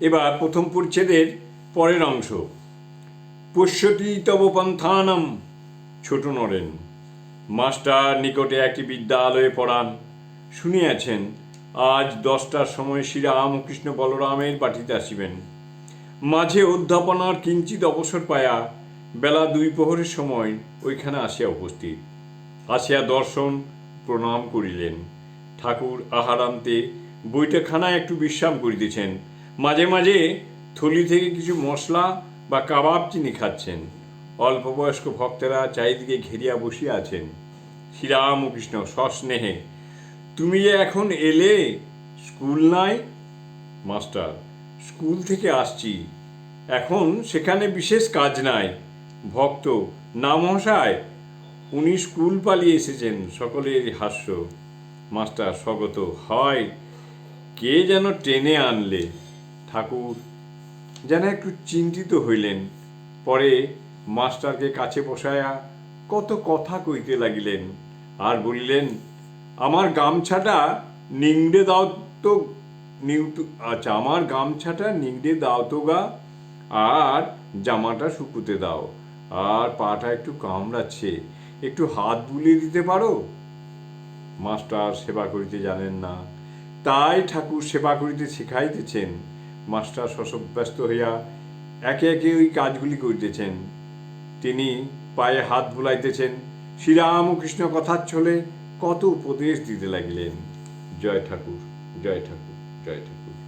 এবার প্রথম পরিচ্ছেদের পরের অংশ। পশ্যতি তব পন্থানম ছোট নরেন। মাস্টার নিকটে একটি বিদ্যালয়ে পড়ান। শুনিয়াছেন, আজ দশটার সময় শ্রীরামকৃষ্ণ বলরামের বাটিতে আসিবেন। মাঝে অধ্যাপনার কিঞ্চিত অবসর পায়া বেলা দুই প্রহরের সময় ওইখানে আসিয়া উপস্থিত। আসিয়া দর্শন, প্রণাম করিলেন। ঠাকুর আহারান্তে বৈঠকখানায় একটু বিশ্রাম করিতেছেন। মাঝে মাঝে থলি থেকে কিছু মশলা বা কাবাব চিনি খাচ্ছেন। অল্প বয়স্ক ভক্তেরা চারিদিকে ঘেরিয়া বসিয়া আছেন। শ্রীরামকৃষ্ণ সস্নেহে, তুমি যে এখন এলে? স্কুল নাই? মাস্টার, স্কুল থেকে আসছি। এখন সেখানে বিশেষ কাজ নাই। ভক্ত, না মহাশয়? উনি স্কুল পালিয়ে এসেছেন, সকলের হাস্য। মাস্টার, স্বগত, হয়। কে যেন টেনে আনলে? ঠাকুর। যেন একটু চিন্তিত হইলেন। পরে মাস্টারকে কাছে বসায়া কত কথা কইতে লাগিলেন। আর বলিলেন, আমার গামছাটা নিংড়ে দাও তো আচ্ছা আমার গামছাটা নিংড়ে দাও তো গা, আর জামাটা শুকুতে দাও। আর পাটা একটু কামড়াচ্ছে, একটু হাত বুলিয়ে দিতে পারো? মাস্টার সেবা করিতে জানেন না। তাই ঠাকুর সেবা করিতে শিখাইতেছেন। মাস্টার শশব্যস্ত হইয়া একে একে ওই কাজগুলি করিতেছেন। তিনি পায়ে হাত বুলাইতেছেন, শ্রীরামকৃষ্ণ কথার ছলে কত উপদেশ দিতে লাগিলেন? জয় ঠাকুর জয় ঠাকুর জয় ঠাকুর।